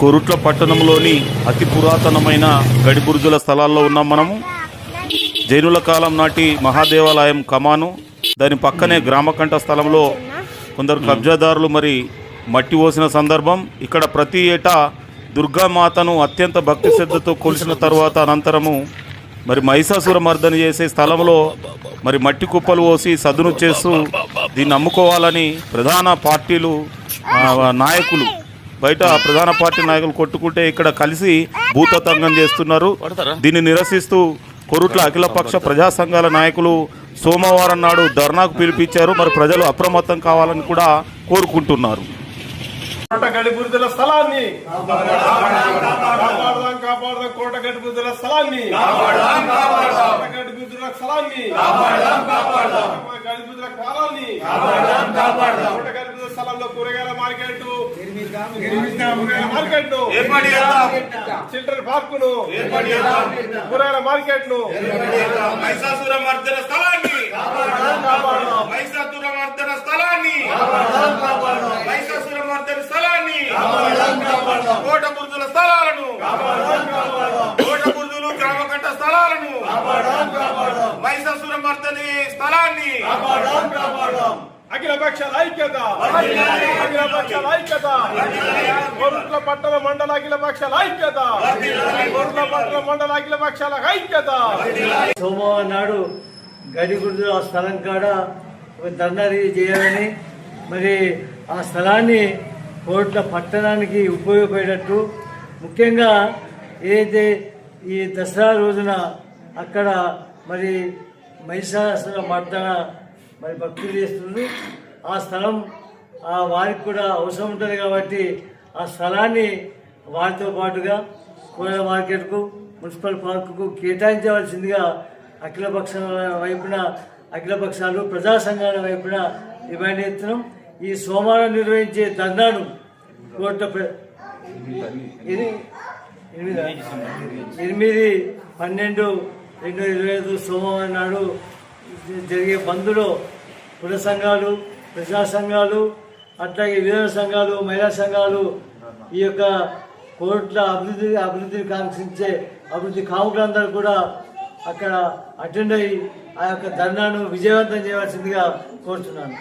కొరుట్ల పట్టణంలోని అతి పురాతనమైన గడిబురుజుల స్థలాల్లో ఉన్నాం మనము. జైనుల కాలం నాటి మహాదేవాలయం కమాను. దాని పక్కనే గ్రామకంఠ స్థలంలో కొందరు కబ్జాదారులు మరి మట్టి పోసిన సందర్భం. ఇక్కడ ప్రతి ఏటా దుర్గామాతను అత్యంత భక్తి శ్రద్ధతో కొలిసిన తర్వాత అనంతరము మరి మహిషాసుర మర్దన చేసే స్థలంలో మరి మట్టి కుప్పలు పోసి సదును చేస్తూ దీన్ని అమ్ముకోవాలని ప్రధాన పార్టీలు నాయకులు బయట ప్రధాన పార్టీ నాయకులు కొట్టుకుంటే ఇక్కడ కలిసి భూతతంగం చేస్తున్నారు. దీన్ని నిరసిస్తూ కొరుట్ల అఖిలపక్ష ప్రజా సంఘాల నాయకులు సోమవారం నాడు ధర్నాకు పిలిపించారు. మరి ప్రజలు అప్రమత్తం కావాలని కూడా కోరుకుంటున్నారు. స్థలాన్ని కాపాడదాం కాపాడదాం స్థలాన్ని స్థలాన్ని కాలాన్ని కూరగాయల మార్కెట్ చిల్డ్రన్ పార్కును కూరగాయల మార్కెట్ను మహిషాసుర మర్దన స్థలాన్ని. మహిషాసుర మర్దన స్థలాన్ని. మహిషాసుర మర్దన స్థలాన్ని. కోట బుర్జుల స్థలాలను. కోట బుర్జులు స్థలాలను. మహిషాసుర మర్దని స్థలాన్ని అఖిల పక్షాల ఐక్యత. అఖిల పక్షాల ఐక్యత. కోరుట్ల పట్టణ మండల అఖిల పక్షాల ఐక్యత. కోరుట్ల పట్టణ మండల అఖిల పక్షాల ఐక్యత. సోమవారం నాడు గడిగుడ్డు ఆ స్థలం కాడ ఒక ధర్నారీ చేయాలని మరి ఆ స్థలాన్ని కోట్ల పట్టణానికి ఉపయోగపడేటట్టు. ముఖ్యంగా ఏదైతే ఈ దసరా రోజున అక్కడ మరి మహిషాసుర మర్దన మరి భక్తులు చేస్తున్నారు ఆ స్థలం ఆ వారికి కూడా అవసరం ఉంటుంది కాబట్టి ఆ స్థలాన్ని వారితో పాటుగా కూరగాయల మార్కెట్కు మున్సిపల్ పార్కుకు కేటాయించవలసిందిగా అఖిలపక్ష వైపున అఖిలపక్షాలు ప్రజా సంఘాల వైపున డిమాండ్ చేస్తున్నాం. ఈ సోమవారం నిర్వహించే ధర్నాను కోర్టు ప్ర- ఎనిమిది ఎనిమిది పన్నెండు రెండు ఇరవై ఐదు సోమవారం నాడు జరిగే బంద్లో కుల సంఘాలు ప్రజా సంఘాలు అట్లాగే విధాన సంఘాలు మహిళా సంఘాలు ఈ యొక్క కోర్టుల అభివృద్ధి అభివృద్ధిని కాంక్షించే అభివృద్ధి కాముకులందరూ కూడా అక్కడ అటెండ్ అయ్యి ఆ యొక్క ధర్నాను విజయవంతం చేయవలసిందిగా కోరుతున్నాను